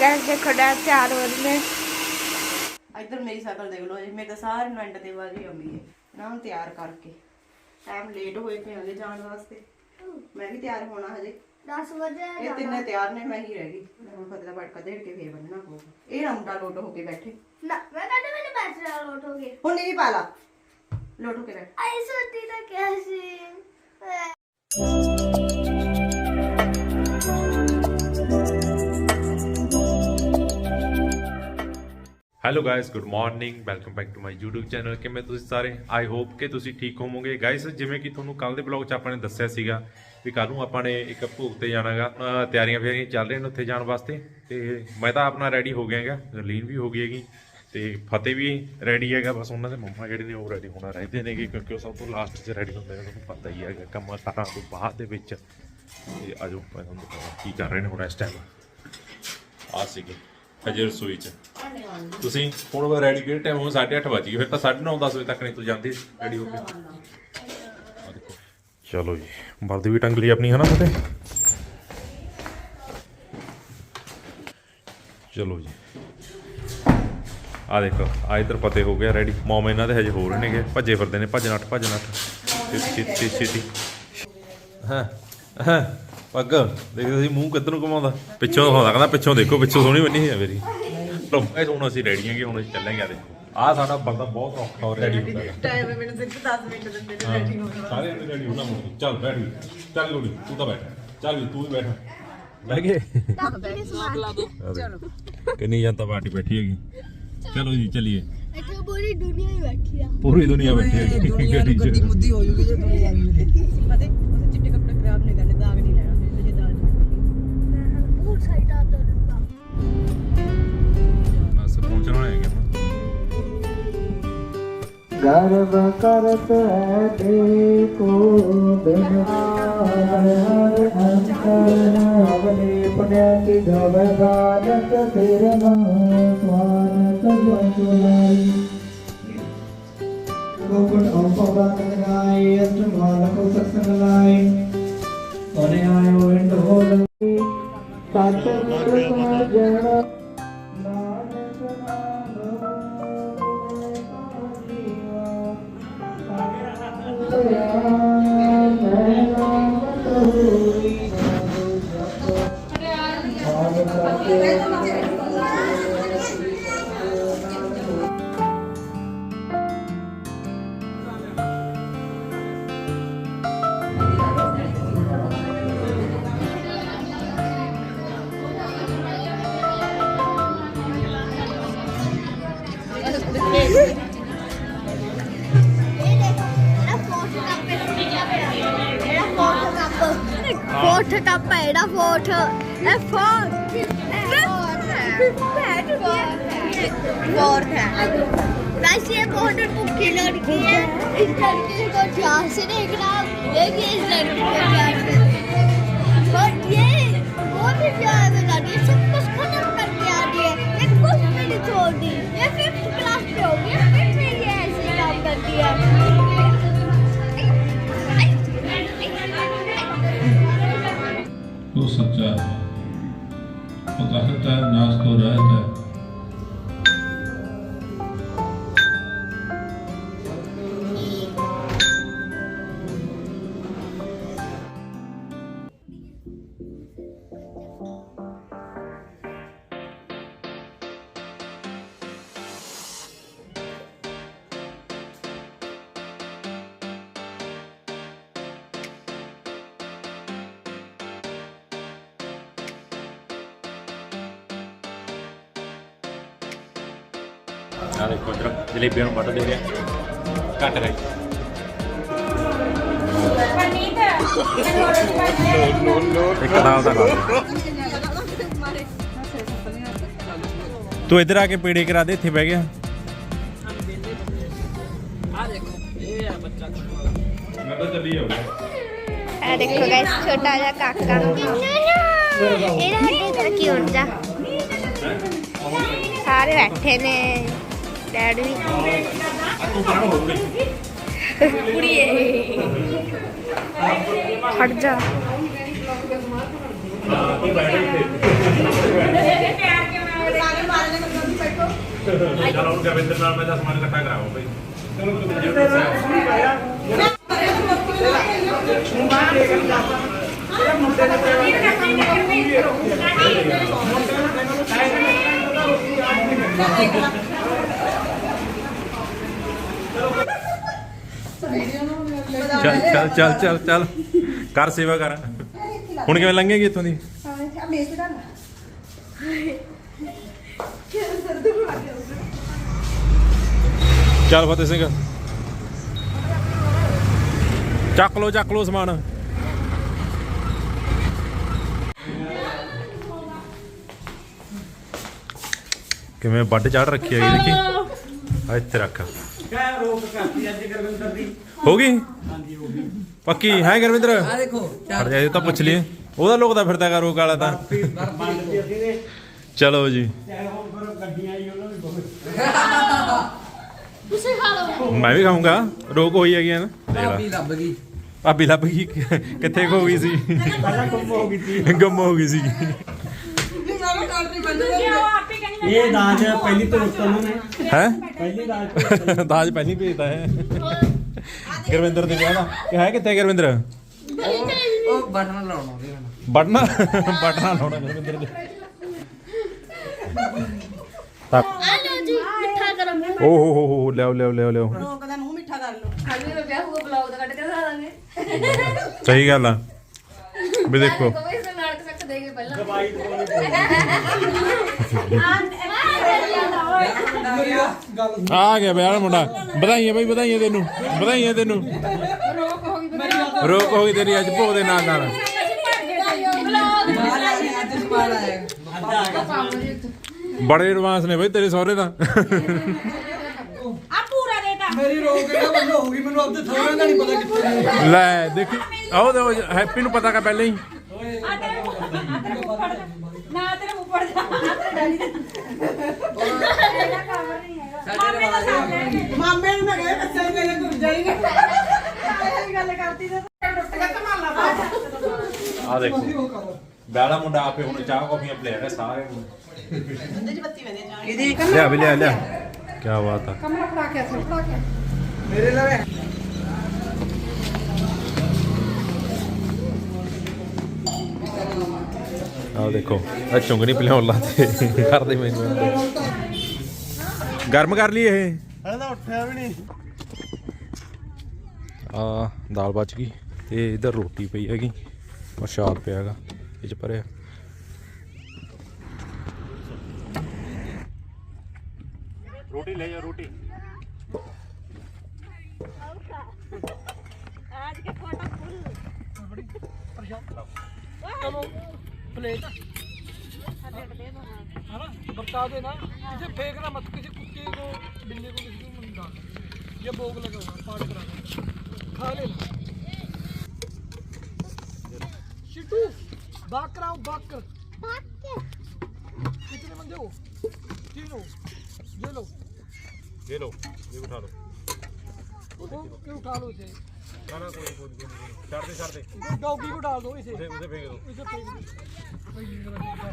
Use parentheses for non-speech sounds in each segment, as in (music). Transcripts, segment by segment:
Gas ਦੇਖੋ ਹੋ ਰਹੇ ਨੇ ਇੱਧਰ ਮੇਰੀ ਸ਼ਕਲ ਦੇਖ ਲਓ ਜੀ ਮੇਰੇ ਤਾਂ ਸਾਰੇ ਨੂੰ ਐਂਡ ਤੇ ਵਾਰੀ ਆਉਂਦੀ ਹੈ। ਨਾ ਹੁਣ ਤਿਆਰ ਕਰਕੇ। ਟਾਈਮ ਲੇਟ ਹੋਏ ਪਏ ਆਗੇ ਜਾਣ ਵਾਸਤੇ। ਮੈਂ ਵੀ ਤਿਆਰ ਹੋਣਾ ਹਜੇ। 10 ਵਜੇ ਇਹ ਤਿੰਨੇ ਤਿਆਰ ਨੇ ਮੈਂ ਹੀ ਰਹਿ ਗਈ। ਹੁਣ ਫਤਿਹ ਦਾ ਬੜਕਾ ਦੇੜ ਕੇ ਫੇਰ ਬੰਨਣਾ ਹੋਊਗਾ ਇਹ ਨਾ ਮੁੰਡਾ ਲੋਟ ਹੋ ਕੇ ਬੈਠੇ। ਨਾ ਮੈਂ ਕਹਿੰਦਾ ਮੈਨੂੰ ਬੈਠ ਲੋਟ ਹੋ ਗਏ ਹੁਣ ਨਹੀਂ ਪਾ ਲਾ। ਲੋਟ ਹੋ ਕੇ ਬੈਠ। ਆਈ ਸੋਤੀ ਤਾਂ ਕਿਹਾ ਸੀ। Hello guys good morning welcome back to my YouTube channel ਕਿਵੇਂ ਤੁਸੀਂ ਸਾਰੇ? ਆਈ ਹੋਪ ਕਿ ਤੁਸੀਂ ਠੀਕ ਹੋਵੋਗੇ। ਗਾਇਸ ਜਿਵੇਂ ਕਿ ਤੁਹਾਨੂੰ ਕੱਲ ਦੇ ਬਲੌਗ 'ਚ ਆਪਾਂ ਨੇ ਦੱਸਿਆ ਸੀਗਾ ਵੀ ਕੱਲ ਨੂੰ ਆਪਾਂ ਨੇ ਇੱਕ ਭੋਗ ਤੇ ਜਾਣਾਗਾ। ਅਹ ਤਿਆਰੀਆਂ ਫਿਆਰੀਆਂ ਚੱਲ ਰਹੀਆਂ ਨੇ ਉੱਥੇ ਜਾਣ ਵਾਸਤੇ। ਤੇ ਮੈਂ ਤਾਂ ਆਪਣਾ ਰੈਡੀ ਹੋ ਗਿਆ ਹੈਗਾ। ਗਰਲੀਨ ਵੀ ਹੋ ਗਈ ਹੈਗੀ। ਤੇ ਫਤਿਹ ਵੀ ਰੈਡੀ ਹੈਗਾ। ਬਸ ਉਹਨਾਂ ਦੇ ਮੰਮਾ ਜਿਹੜੇ ਨੇ ਉਹ ਰੈਡੀ ਹੋਣਾ ਰਹਿੰਦੇ ਨੇਗੇ ਕਿਉਂਕਿ ਉਹ ਸਭ ਤੋਂ ਲਾਸਟ 'ਚ ਰੈਡੀ ਹੁੰਦੇ ਨੇ। ਤੁਹਾਨੂੰ ਪਤਾ ਹੀ ਹੈਗਾ ਕੰਮਾਂ ਕਾਰਾਂ ਤੋਂ ਬਾਅਦ ਦੇ ਵਿੱਚ। ਤੇ ਆਜੋ, ਮੈਂ ਤੁਹਾਨੂੰ ਦਿਖਾਵਾਂ ਕੀ ਕਰ ਰਹੇ ਨੇ ਹੁਣ ਇਸ ਟਾਈਮ ਆ ਸੀਗੇ। ਹਜੇ ਰਸੋਈ 'ਚ। ਤੁਸੀਂ ਹੁਣ ਰੈਡੀ ਕਿਹੜੇ ਟਾਈਮ ਹੋ 8:30 ਵਜ ਗਏ ਫਿਰ ਤਾਂ 9:30 10 ਵਜੇ ਤੱਕ ਨਹੀਂ ਤੂੰ ਜਾਂਦੀ ਰੈਡੀ ਹੋ ਕੇ। ਆਹ ਦੇਖੋ। ਚਲੋ ਜੀ ਵਰਦੀ ਵੀ ਟੰਗ ਲਈ ਆਪਣੀ ਹਨਾ ਫਤੇ ਚਲੋ ਜੀ। ਆ ਦੇਖੋ ਆ ਇਧਰ ਫਤੇ ਹੋ ਗਿਆ ਰੈਡੀ ਮੌਮ ਇਹਨਾਂ ਦੇ ਹਜੇ ਹੋ ਰਹੇ ਨੇਗੇ। ਭੱਜੇ ਫਿਰਦੇ ਨੇ ਭੱਜ ਨੱਠ ਭੱਜ ਨੱਠ ਛੇਤੀ ਛੇਤੀ ਛੇਤੀ। ਹਾਂ ਹਾਂ। ਪੱਗ ਦੇਖੋ ਤੁਸੀਂ ਮੂੰਹ ਕਿੱਧਰ ਨੂੰ ਘੁਮਾਉਂਦਾ। ਪਿੱਛੋਂ ਦਿਖਾਉਂਦਾ ਕਹਿੰਦਾ ਪਿੱਛੋਂ ਦੇਖੋ ਪਿੱਛੋਂ ਸੋਹਣੀ ਬਣੀ ਹੈ ਮੇਰੀ। ਲੋ ਇਹ ਹੁਣ ਅਸੀਂ ਰੈਡੀ ਹੈਗੇ ਹੁਣ ਅਸੀਂ ਚੱਲਾਂਗੇ ਆ ਦੇਖੋ। ਆ ਸਾਡਾ ਬੰਦਾ ਬਹੁਤ ਔਖਾ ਹੋ ਰੈਡੀ ਹੁੰਦਾ। ਹੈ ਟਾਈਮ ਮੈਨੂੰ ਸਿਰਫ 10 ਮਿੰਟ ਦਿੰਦੇ ਨੇ ਰੈਡੀ ਹੋਣ। ਸਾਰੇ ਨੇ ਰੈਡੀ ਹੋਣਾ ਮੁੰਡੇ ਚੱਲ ਬੈਠ ਚੱਲ ਗੋਲੀ ਤੂੰ ਤਾਂ ਬੈਠ। ਚੱਲ ਵੀ ਤੂੰ ਵੀ ਬੈਠ। ਬਹਿ ਗਏ? ਚਲੋ ਕਿੰਨੀ ਜਨਤਾ ਪਾਰਟੀ ਬੈਠੀ ਹੈਗੀ। ਚਲੋ ਜੀ ਚਲਿਏ। ਇੱਥੇ ਪੂਰੀ ਦੁਨੀਆ ਹੀ ਬੈਠੀ ਆ। ਪੂਰੀ ਦੁਨੀਆ ਬੈਠੀ ਹੈਗੀ। ਗੱਡੀ ਮੁੱਦੀ ਹੋ ਜੂਗੀ ਜੇ ਦੁਨੀਆ ਵੀ ਫਤਿਹ ਉਸੇ ਚਿੱਟੇ ਕੱਪੜੇ ਖਰਾਬ ਨਹੀਂ ਕਰਨੇ ਸਾਈਡ ਆ ਤਾਂ ਬਸ ਪਹੁੰਚਣ ਵਾਲੇ ਹੈਗੇ। ਹੁਣ ਗਰਭ ਕਰਤ ਹੈ ਦੇਖੋ ਬਿਨ ਹਰ ਹਰ ਅੰਤਰ ਅਵਨੇ ਪੁਨਿਆ ਕੀ ਗਵ ਗਾਨਕ ਸਿਰ ਸਵਾਨਤ ਬੰਦੁਲਾਈ ਗੋਪਨ ਉਪਵਾਤ ਲਗਾਈ ਅਤ ਮਾਲਕ ਸਤਸੰਗ ਲਾਈ ਉਹਨੇ ਆਇਓ ਇੰਦ ਹੋਲ ਸਤ A fourth. Fifth. Fifth. Fourth है बस ये बॉर्डर बुक की लड़की है इस लड़की को ध्यान से देखना देखिए इस लड़की को ध्यान से और ये वो भी प्यार में जाती है सब कुछ खत्म करके आती है ये कुछ भी नहीं छोड़ती ये फिफ्थ क्लास पे होगी फिफ्थ में ये ऐसे काम करती है तो सच्चा है होता सकता है नाश तो रहता है ਆ ਦੇਖੋ ਇਧਰ ਜਲੇਬੀਆਂ ਨੂੰ ਵੱਟ ਦੇ ਰਿਹਾ ਘੱਟ ਗਈ ਇੱਕ ਨਾਲ ਦਾ ਤੂੰ ਇੱਧਰ ਆ ਕੇ ਪੇੜੇ ਕਰਾ ਦੇ ਇੱਥੇ ਬਹਿ ਗਿਆ। ਮੈਂ ਤਾਂ ਚੱਲੀ ਆਉਂਦਾ ਇਹ ਦੇਖੋ ਗਾਇਸ ਛੋਟਾ ਜਿਹਾ ਕਾਕਾ। ਇਹਦਾ ਹੱਡੀ ਤੱਕ ਕੀ ਹੁੰਦਾ? ਸਾਰੇ ਬੈਠੇ ਨੇ। ਡੈਡ ਵੀ ਤੂੰ ਪਰਾਂ ਹੋ ਗਈ ਕੁੜੀਏ। ਖੜ ਜਾ। ਤੂੰ ਬੈਠ ਇੱਥੇ ਚਲ ਹੁਣ ਗਵਿੰਦਰ ਨਾਲ ਮੈਂ 10 ਮਿੰਟ ਇਕੱਠਾ ਕਰਾਵਾਂ ਭਾਈ ਚੱਲ ਚੱਲ ਚੱਲ ਚੱਲ ਚੱਲ ਚੱਲ। ਕਰ ਸੇਵਾ ਕਰ। ਹੁਣ ਕਿਵੇਂ ਲੰਘੇਗੀ ਇੱਥੋਂ ਦੀ? ਚੱਲ ਫਤਿਹ ਸਿੰਘ। ਚੱਕ ਲੋ ਚੱਕ ਲੋ ਸਮਾਨ। ਕਿਵੇਂ ਵੱਡ ਚੜ ਰੱਖੀ ਹੈਗੀ ਦੇਖੀ। ਇੱਥੇ ਰੱਖ। ਹੋ ਗਈ? ਪੱਕੀ? ਹੈ ਗੁਰਵਿੰਦਰ? ਆ ਦੇਖੋ ਹਟ ਜਾ ਇਹ ਤਾਂ ਪੁੱਛ ਲਈਏ। ਉਹਦਾ ਲੋਕਦਾ ਫਿਰਦਾ ਗਾ ਰੋਕ ਵਾਲਾ ਤਾਂ। ਚਲੋ ਜੀ। ਤੁਸੀਂ ਖਾ ਲਓ। ਮੈਂ ਵੀ ਖਾਊਂਗਾ। ਰੋਕ ਹੋਈ ਹੈਗੀ ਨਾ। ਭਾਬੀ ਲੱਭ ਗਈ। ਭਾਬੀ ਲੱਭ ਗਈ। ਕਿੱਥੇ ਖੋ ਗਈ ਸੀ ਗੁੰਮ ਹੋ ਗਈ ਸੀ? ਗੁੰਮ ਹੋ ਗਈ ਸੀ। ਇਹ ਦਾਜ ਪਹਿਲੀ ਤੋਂ ਉਹਨਾਂ ਨੇ। ਹੈ? ਪਹਿਲੀ ਦਾਜ ਦਾਜ ਪਹਿਲੀ ਭੇਜਦਾ ਹੈ। ਗੁਰਵਿੰਦਰ ਦੇ ਵਿਆਹ ਦਾ। ਕਿ ਹੈ ਕਿੱਥੇ ਗੁਰਵਿੰਦਰ? ਉਹ ਬਟਨ ਲਾਉਣਾ ਉਹਦੇ ਨਾਲ ਬਟਨਾ? ਬਟਨਾ ਲਾਉਣਾ ਗੁਰਵਿੰਦਰ ਦੇ ਤਾਂ ਲਓ ਜੀ ਮਿੱਠਾ ਗਰਮ ਓ ਹੋ ਹੋ ਹੋ ਲਿਆਓ ਲਿਆਓ ਲਿਆਓ ਲਿਆਓ। ਲੋਕ ਦਾ ਮੂੰਹ ਮਿੱਠਾ ਕਰ ਲਓ। ਖਾਲੀ ਮੈਂ ਵਿਆਹ ਹੋਊਗਾ ਬਲੌਗ ਦਾ ਕੱਢ ਕੇ ਦਿਖਾ ਦਾਂਗੇ। ਸਹੀ ਗੱਲ ਆ। ਵੀ ਦੇਖੋ। ਕੋਈ ਇਸ ਸੱਟ ਦੇਗੇ ਪਹਿਲਾਂ। ਆ ਗਿਆ ਵਿਆਹ ਵਾਲਾ ਮੁੰਡਾ। ਵਧਾਈਆਂ ਬਈ ਵਧਾਈਆਂ ਤੈਨੂੰ। ਵਧਾਈਆਂ ਤੈਨੂੰ। ਰੋਕ ਹੋ ਗਈ ਤੇਰੀ ਅੱਜ ਭੋਗ ਦੇ ਨਾਲ ਨਾਲ। ਬੜੇ ਐਡਵਾਂਸ ਨੇ ਬਈ ਤੇਰੇ ਸਹੁਰੇ ਦਾ ਮੇਰੀ ਰੋਕ ਇਹਦਾ ਬੰਦ ਹੋ ਗਈ ਮੈਨੂੰ ਆਪਦੇ ਥੋੜਾ ਦਾ ਨਹੀਂ ਪਤਾ ਕਿੱਥੇ ਲੈ ਦੇਖ ਆਓ ਦੇ ਹੈਪੀ ਨੂੰ ਪਤਾ ਕਾ ਪਹਿਲਾਂ ਹੀ। ਮਾਮੇ ਨੂੰ ਮੈਂ ਕਿਹਾ ਬੱਚੇ ਨੂੰ ਕਹਿੰਦੇ ਘੁੰਮ ਜਾਈਏ ਆ ਦੇਖੋ। ਵਿਆਹ ਮੁੰਡਾ ਆਪੇ ਹੁਣ ਚਾਹ ਕਾਫੀਆਂ ਪਲੇ ਰਿਹਾ ਸਾਰੇ ਉਹਦੇ ਚ ਬੱਤੀ ਵੰਦੇ ਜਾਣ ਇਹਦੀ ਲਿਆ ਲਿਆ ਲਿਆ। ਕੀ। ਬਾਤ ਆ। ਮੇਰੇ ਲਵੇ। ਆ ਦੇਖੋ ਆ ਚੁੰਗਣੀ ਪਿਲਾਉਣ ਲਾਤੇ ਕਰਦੇ ਮੈਨੂੰ ਗਰਮ ਕਰ ਲਈ ਇਹ। ਹਲੇ ਤਾਂ ਉੱਠਿਆ ਵੀ ਨਹੀਂ। ਆ ਦਾਲ ਬਚ ਗਈ ਤੇ ਇਧਰ ਰੋਟੀ ਪਈ ਹੈਗੀ। ਪ੍ਰਸ਼ਾਦ ਪਿਆ ਹੈਗਾ ਇਹ ਚ ਭਰਿਆ। ਰੋਟੀ ਲੈ ਜਾ ਰੋਟੀ। बता देना किसे फेंकना मत किसी कुत्ते को बिल्ली को किसी को मत डालना ये भोग लगा हुआ पाठ करा खा लेना शिटू कराओ बाक कर कितने बंदे हो तीन हो ये लो ले लो ये उठा लो ये उठा लो इसे ना ना कोई कोई कोई छोड़ दे छोड़ दे इसे डॉगी को डाल दो इसे उसे उसे फेंक दो इसे फेंक दो भाई, मेरा बेटा।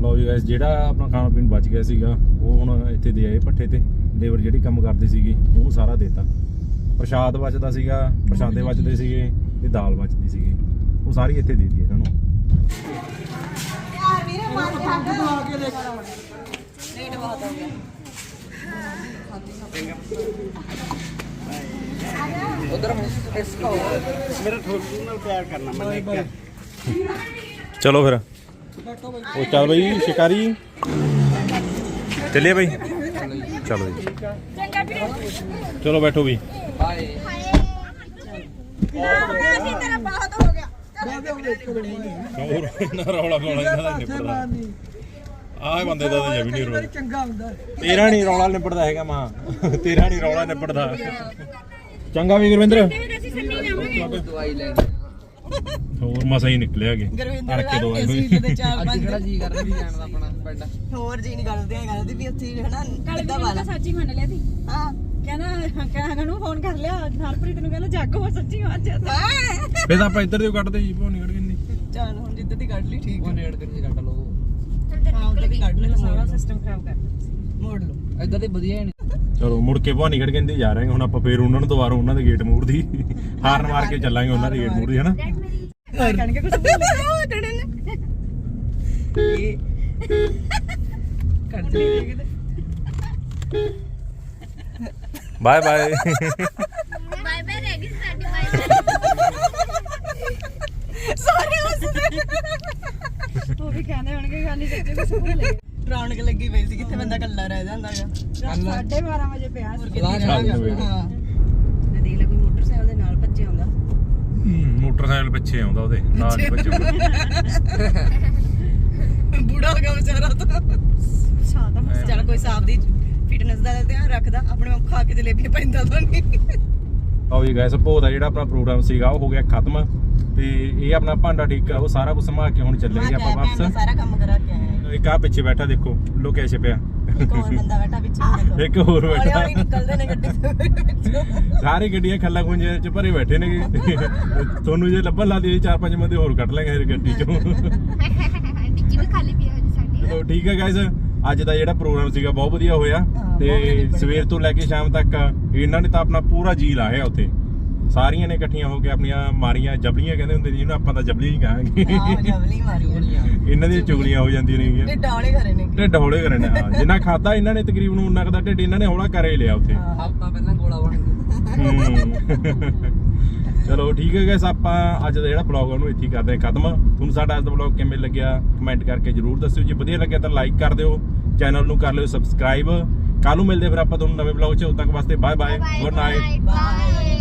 ਲਓ ਜੀ ਗਾਇਸ ਜਿਹੜਾ ਆਪਣਾ ਖਾਣਾ ਪੀਣ ਬਚ ਗਿਆ ਸੀਗਾ ਉਹ ਹੁਣ ਇੱਥੇ ਦੇ ਆਏ ਪੱਠੇ ਤੇ ਲੇਬਰ ਜਿਹੜੀ ਕੰਮ ਕਰਦੀ ਸੀਗੀ ਉਹਨੂੰ ਸਾਰਾ ਦੇਤਾ ਪ੍ਰਸ਼ਾਦ ਬਚਦਾ ਸੀਗਾ ਪ੍ਰਸ਼ਾਦੇ ਬਚਦੇ ਸੀਗੇ ਤੇ ਦਾਲ ਬਚਦੀ ਸੀਗੀ ਉਹ ਸਾਰੀ ਇੱਥੇ ਦੇ ਦਿੱਤੀ ਇਹਨਾਂ ਨੂੰ ਲੇਟ ਬਹੁਤ ਹੋ ਗਿਆ ਮੇਰਾ ਠੋਕੂ ਨਾਲ ਪਿਆਰ ਕਰਨਾ ਮੈਂ ਲੈ ਕੇ ਚਲੋ ਫਿਰ। ਉਹ ਚੱਲ ਬਈ ਸ਼ਿਕਾਰੀ। ਚੱਲੀਏ ਬਈ। ਚਲੋ ਜੀ ਚਲੋ ਬੈਠੋ ਵੀ बाय ਅਸੀਂ ਤੇਰਾ ਬਹੁਤ ਹੋ ਗਿਆ। ਹੋਰ ਨਾ ਰੌਲਾ ਪਾਉਣਾ ਇਹਨਾਂ ਦਾ ਆਹ ਬੰਦੇ ਦਾ ਤਾਂ ਜਮੀ ਨਹੀਂ ਰੋਲ। ਚੰਗਾ ਹੁੰਦਾ। ਤੇਰਾ ਨਹੀਂ ਰੌਲਾ ਨਿਬੜਦਾ ਹੈਗਾ ਮਾਂ। ਤੇਰਾ ਨਹੀਂ ਰੌਲਾ ਨਿਬੜਦਾ ਚੰਗਾ ਵੀ ਗੁਰਵਿੰਦਰ। ਦਵਾਈ ਲੈ। ਹੋਰ ਮਸਾ ਹੀ ਨਿਕਲਿਆ ਗੇ ਗੁਰਵਿੰਦਰ ਅੜਕੇ ਦੋ ਆਏ ਸੀਟ ਹੋਏ ਤੇ ਚਾਰ ਅੱਜ ਪੰਜ ਕਿਹੜਾ ਜੀ ਕਰਦਾ ਵੀ ਜਾਣ ਦਾ ਆਪਣਾ ਬੈਡ ਹੋਰ ਜੀ ਨਹੀਂ ਕਰਦੇ ਆ ਗੱਲ ਦੀ ਵੀ ਉੱਥੇ ਹਨਾ ਕਿੱਦਾਂ ਵਾਲਾ ਸੱਚੀ ਮੰਨ ਲਿਆ ਸੀ। ਹਾਂ। ਕਹਿੰਦਾ ਕਹਿੰਦਾ ਨੂੰ ਫੋਨ ਕਰ ਲਿਆ। ਹਰਪ੍ਰੀਤ ਨੂੰ ਕਹਿੰਦਾ ਜਾਗੋ ਸੱਚੀ ਅੱਜ ਫੇਰ ਤਾਂ ਆਪਾਂ ਇੱਧਰ ਦੇ ਕੱਢਦੇ ਜੀ ਭੋਨੀ ਕੱਢ ਕਿੰਨੀ ਚੱਲ ਹੁਣ ਜਿੱਦਾਂ ਦੀ ਕੱਢ ਲਈ ਠੀਕ ਉਹ ਨੇੜ ਤੇ ਜੀ ਕੱਟ ਲਓ। ਹਾਂ ਉਹਦਾ ਵੀ ਕੱਢ ਲੈ ਸਾਰਾ ਸਿਸਟਮ ਖਰਾਬ ਕਰ ਮੋੜ ਲਓ। ਇਦਾਂ ਤੇ ਵਧੀਆ ਨਹੀਂ ਚਲੋ ਮੁੜ ਕੇ ਭਵਾਨੀਗੜ ਕਹਿੰਦੇ ਜਾ ਰਹੇ ਹਾਂ ਹੁਣ ਆਪਾਂ ਫੇਰ ਉਹਨਾਂ ਨੂੰ ਦੁਬਾਰਾ ਉਹਨਾਂ ਦੇ ਗੇਟ ਮੂਰ ਦੀ ਹਾਰਨ ਮਾਰ ਕੇ ਚੱਲਾਂਗੇ ਉਹਨਾਂ ਦੇ ਗੇਟ ਮੂਰ ਦੀ ਹਨਾ ਕਣ ਕੇ ਕੁਝ ਬੋਲੇ ਇਹ ਕਰ ਦੇ ਦੇਖਦੇ ਬਾਏ ਬਾਏ ਬਾਏ ਬਾਏ ਰਹਿ ਗਈ ਸਾਡੀ ਬਾਏ ਸਾਰੇ ਹੱਸਦੇ ਉਹ ਵੀ ਕਹਿੰਦੇ ਹੋਣਗੇ ਖਾਲੀ ਸੱਚੇ ਕੁਝ ਭੁੱਲੇ ਰੌਣਕ ਲੱਗੀ ਪਈ ਸੀ ਕਿੱਥੇ ਬੰਦਾ ਕੱਲਾ ਰਹਿ ਜਾਂਦਾਗਾ 12:30 ਵਜੇ ਪਿਆ ਸੀ। ਚੱਲ ਜਾਵੇ। ਹਾਂ। ਤੇ ਦੇਖ ਲੈ ਕੋਈ ਮੋਟਰਸਾਈਕਲ ਦੇ ਨਾਲ ਭੱਜੇ ਆਉਂਦਾ। ਮੋਟਰਸਾਈਕਲ ਪਿੱਛੇ ਆਉਂਦਾ ਉਹਦੇ ਨਾਲ ਹੀ ਬੱਚਾ (laughs) ਬੁੜਾ ਹੋ ਗਿਆ ਵਿਚਾਰਾ ਤਾਂ। ਸਾਦਾ ਚੱਲ ਕੋਈ ਸਾਬ ਦੀ ਫਿਟਨੈਸ ਦਾ ਤਾਂ ਧਿਆਨ ਰੱਖਦਾ ਆਪਣੇ ਆਪ ਖਾ ਕੇ ਜਲੇਬੀ ਪੈਂਦਾ ਤਾਂ ਨਹੀਂ। ਆਓ ਜੀ ਗਾਇਸ ਭੋਗ ਦਾ ਜਿਹੜਾ ਆਪਣਾ ਪ੍ਰੋਗਰਾਮ ਸੀਗਾ ਉਹ ਹੋ ਗਿਆ ਖਤਮ। ਤੇ ਇਹ ਆਪਣਾ ਭਾਂਡਾ ਠੀਕ ਉਹ ਸਾਰਾ ਕੁਝ ਸੰਭਾਲ ਕੇ ਹੁਣ ਚੱਲੇਗੇ ਆਪਾਂ ਵਾਪਸ। ਸਾਰਾ ਕੰਮ ਕਰਾ ਕੇ ਆਏ ਇੱਕ ਆ ਪਿੱਛੇ ਬੈਠਾ ਦੇਖੋ ਲੋਕੇ ਛਿਪਿਆ। ਇੱਕ ਹੋਰ ਬੰਦਾ ਬੈਠਾ ਪਿੱਛੇ ਦੇਖੋ। ਇੱਕ ਹੋਰ ਬੈਠਾ। ਹੌਲੀ ਨਿਕਲਦੇ ਨੇ ਗੱਡੀ ਤੋਂ ਸਾਰੇ ਗੱਡੀਆਂ ਖੱਲਾ ਖੁੰਝੇ ਚ ਭਰੇ ਬੈਠੇ ਨੇ ਤੁਹਾਨੂੰ ਜੇ ਲੱਭਣ ਲਾ ਦੇ ਚਾਰ ਪੰਜ ਬੰਦੇ ਹੋਰ ਕੱਢ ਲਾਂਗੇ ਫਿਰ ਗੱਡੀ ਚੋਂ। ਡਿੱਕੀ ਵੀ ਖਾਲੀ ਪਈ ਹੈ ਸਾਡੀ। ਚਲੋ ਠੀਕ ਹੈ ਗਾਇਸ ਅੱਜ ਦਾ ਜਿਹੜਾ ਪ੍ਰੋਗਰਾਮ ਸੀਗਾ ਬਹੁਤ ਵਧੀਆ ਹੋਇਆ ਤੇ ਸਵੇਰ ਤੋਂ ਲੈ ਕੇ ਸ਼ਾਮ ਤੱਕ ਇਹਨਾਂ ਨੇ ਤਾਂ ਆਪਣਾ ਪੂਰਾ ਜੀ ਲਾਇਆ ਉੱਥੇ। ਸਾਰੀਆਂ ਨੇ ਇਕੱਠੀਆਂ ਹੋ ਕੇ ਆਪਣੀਆਂ ਮਾਰੀਆਂ ਜਬਲੀਆਂ ਕਹਿੰਦੇ ਹੁੰਦੇ ਜੀ ਜਿਹਨੂੰ ਆਪਾਂ ਤਾਂ ਜਬਲੀ ਹੀ ਕਹਾਂਗੇ। ਆਹ ਜਵਲੀ ਮਾਰੀ ਇਹਨਾਂ ਦੀਆਂ ਚੁਗਲੀਆਂ ਹੋ ਜਾਂਦੀਆਂ ਨੇਗੀਆਂ। ਤੇ ਡਾਲੇ ਕਰੇ ਨੇ। ਢਿੱਡ ਹੌਲੇ ਕਰਨੇ ਹਾਂ। ਜਿੰਨਾ ਖਾਦਾ ਇਹਨਾਂ ਨੇ ਤਕਰੀਬਨ ਕੁ ਦਾ ਢਿੱਡ ਇਹਨਾਂ ਨੇ ਹੌਲਾ ਕਰੇ ਲਿਆ ਉੱਥੇ। ਹਫਤਾ ਪਹਿਲਾਂ ਗੋਲਾ ਬਣ। ਚਲੋ ਠੀਕ ਹੈ ਗਾਇਸ ਆਪਾਂ ਅੱਜ ਦਾ ਜਿਹੜਾ ਬਲੌਗ ਉਹਨੂੰ ਇੱਥੇ ਕਰਦੇ ਹਾਂ ਖਤਮ। ਤੁਹਾਨੂੰ ਸਾਡਾ ਅੱਜ ਦਾ ਬਲੌਗ ਕਿਵੇਂ ਲੱਗਿਆ ਕਮੈਂਟ ਕਰਕੇ ਜਰੂਰ ਦੱਸਿਓ। ਜੇ ਵਧੀਆ ਲੱਗਿਆ ਤਾਂ ਲਾਈਕ ਕਰ ਦਿਓ। ਚੈਨਲ ਨੂੰ ਕਰ ਲਿਓ ਸਬਸਕ੍ਰਾਈਬ ਕੱਲ ਨੂੰ ਮਿਲਦੇ ਫਿਰ ਆਪਾਂ ਤੁਹਾਨੂੰ ਨਵੇਂ ਬਲੌਗ 'ਚ। ਉਦੋਂ ਤੱਕ ਵਾਸਤੇ bye bye good night bye